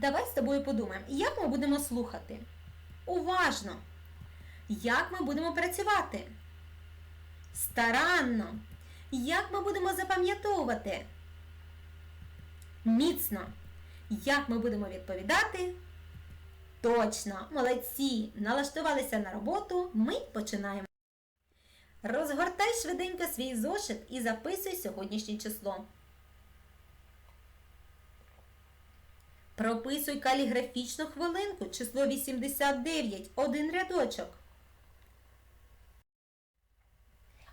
Давай з тобою подумаємо, як ми будемо слухати. Уважно. Як ми будемо працювати? Старанно. Як ми будемо запам'ятовувати? Міцно. Як ми будемо відповідати? Точно, молодці! Налаштувалися на роботу, ми починаємо. Розгортай швиденько свій зошит і записуй сьогоднішнє число. Прописуй каліграфічну хвилинку, число 89, один рядочок.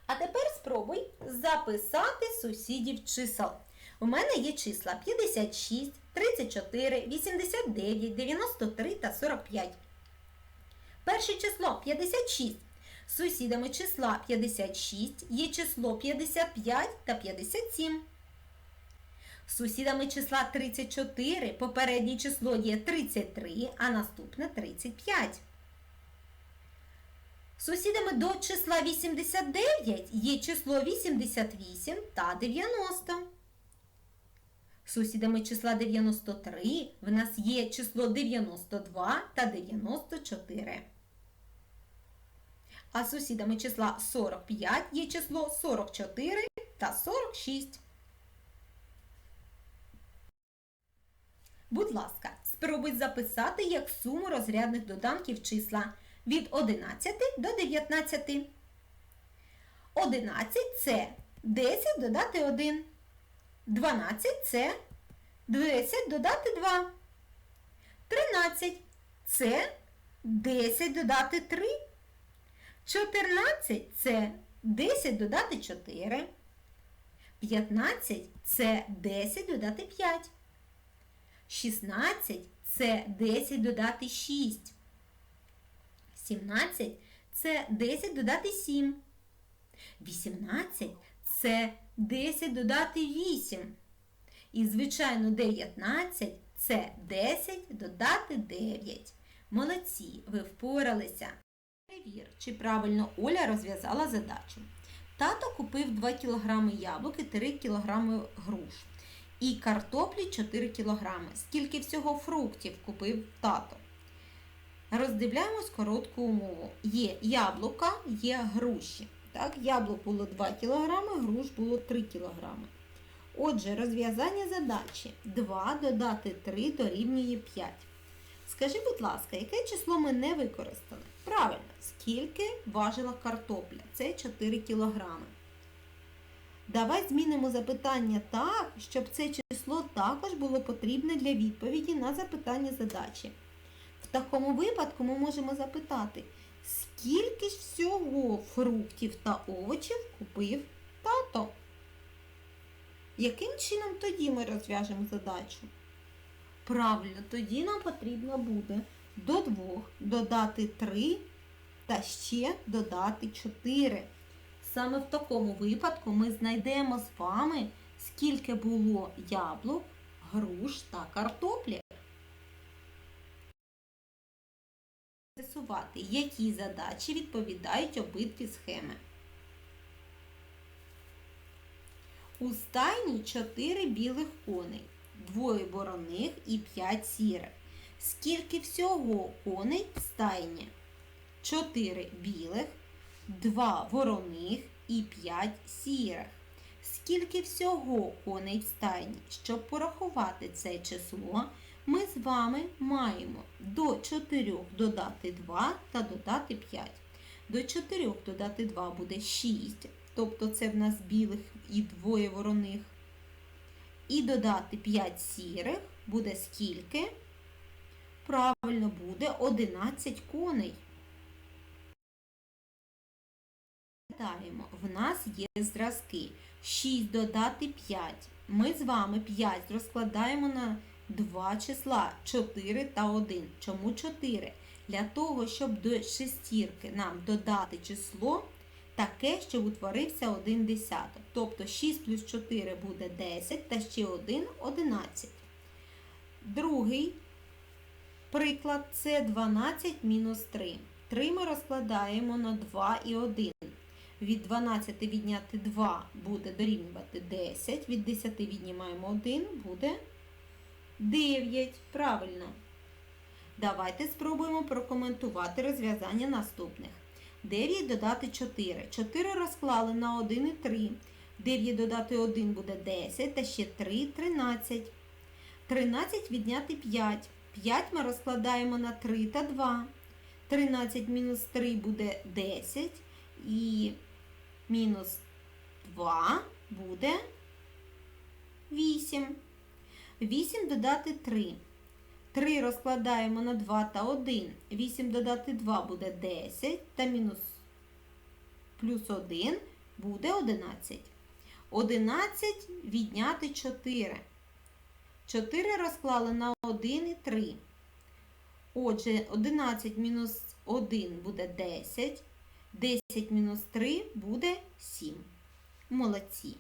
А тепер спробуй записати сусідів чисел. У мене є числа 56, 34, 89, 93 та 45. Перше число 56. Сусідами числа 56 є число 55 та 57. Сусідами числа 34 попереднє число є 33, а наступне 35. Сусідами до числа 89 є число 88 та 90. Сусідами числа 93 в нас є число 92 та 94. А сусідами числа 45 є число 44 та 46. Будь ласка, спробуй записати як суму розрядних доданків числа від 11 до 19. 11 це 10 додати 1. 12 це 10 додати 2. 13 це 10 додати 3. 14 це 10 додати 4. 15 це 10 додати 5. 16 це 10 додати 6. 17 це 10 додати 7. 18 це 10 додати 8. І, звичайно, 19 це 10 додати 9. Молодці, ви впоралися. Перевір, чи правильно Оля розв'язала задачу. Тато купив 2 кг яблук і 3 кг груш. І картоплі 4 кг. Скільки всього фруктів купив тато? Роздивляємось коротку умову. Є яблука, є груші. Так, Яблук було 2 кг, груш було 3 кг. Отже, розв'язання задачі 2 додати 3 дорівнює 5. Скажи, будь ласка, яке число ми не використали? Правильно, скільки важила картопля? Це 4 кг. Давай змінимо запитання так, щоб це число також було потрібне для відповіді на запитання задачі. В такому випадку ми можемо запитати, скільки ж всього фруктів та овочів купив тато? Яким чином тоді ми розв'яжемо задачу? Правильно, тоді нам потрібно буде до 2 додати 3 та ще додати 4. Саме в такому випадку ми знайдемо з вами, скільки було яблук, груш та картоплі. З'ясувати, які задачі відповідають обидві схеми. У стайні 4 білих коней, двоє вороних і 5 сірих. Скільки всього коней в стайні? 4 білих, 2 вороних і 5 сірих. Скільки всього коней в стайні? Щоб порахувати це число, ми з вами маємо до 4 додати 2 та додати 5. До 4 додати 2 буде 6, тобто це в нас білих і двоє вороних. І додати 5 сірих буде скільки? Правильно буде 11 коней. Пам'ятаємо, в нас є зразки 6 додати 5. Ми з вами 5 розкладаємо на два числа 4 та 1. Чому 4? Для того, щоб до шестірки нам додати число таке, щоб утворився 1 десяток. Тобто 6 плюс 4 буде 10 та ще 1 11. Другий приклад це 12 мінус 3. 3 ми розкладаємо на 2 і 1. Від 12 відняти 2 буде дорівнювати 10, від 10 віднімаємо 1, буде 9. Правильно. Давайте спробуємо прокоментувати розв'язання наступних. 9 додати 4. 4 розклали на 1 і 3. 9 додати 1 буде 10, та ще 3 – 13. 13 відняти 5. 5 ми розкладаємо на 3 та 2. 13 мінус 3 буде 10. І мінус 2 буде 8. 8 додати 3. 3 розкладаємо на 2 та 1. 8 додати 2 буде 10 та мінус плюс 1 буде 11. 11 відняти 4. 4 розклали на 1 і 3. Отже, 11 мінус 1 буде 10. 10 мінус 3 буде 7. Молодці.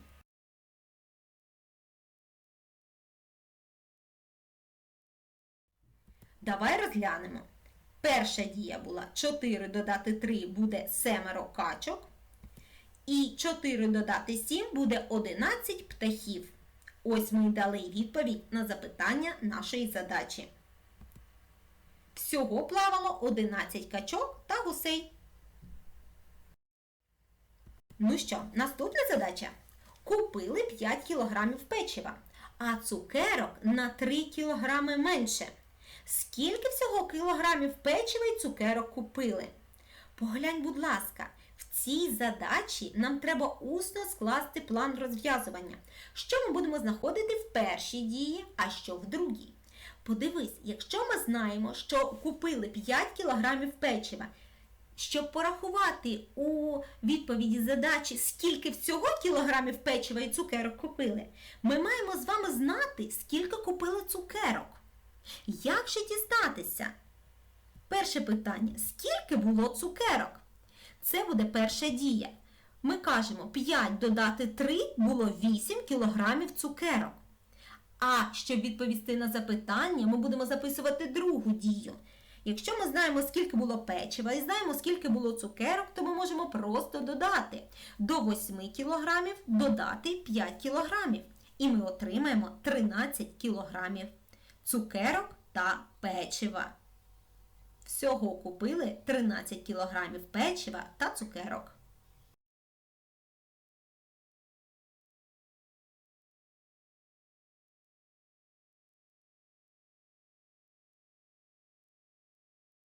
Давай розглянемо. Перша дія була 4 додати 3 буде семеро качок. І 4 додати 7 буде 11 птахів. Ось ми дали відповідь на запитання нашої задачі. Всього плавало 11 качок та гусей. Ну що, наступна задача. Купили 5 кілограмів печива, а цукерок на 3 кілограми менше. Скільки всього кілограмів печива і цукерок купили? Поглянь, будь ласка, в цій задачі нам треба усно скласти план розв'язування. Що ми будемо знаходити в першій дії, а що в другій. Подивись, якщо ми знаємо, що купили 5 кілограмів печива, щоб порахувати у відповіді задачі, скільки всього кілограмів печива і цукерок купили, ми маємо з вами знати, скільки купили цукерок. Як же дізнатися? Перше питання: скільки було цукерок? Це буде перша дія. Ми кажемо 5 додати 3 було 8 кілограмів цукерок. А щоб відповісти на запитання, ми будемо записувати другу дію. Якщо ми знаємо, скільки було печива і знаємо, скільки було цукерок, то ми можемо просто додати до 8 кілограмів додати 5 кілограмів. І ми отримаємо 13 кілограмів цукерок та печива. Всього купили 13 кілограмів печива та цукерок.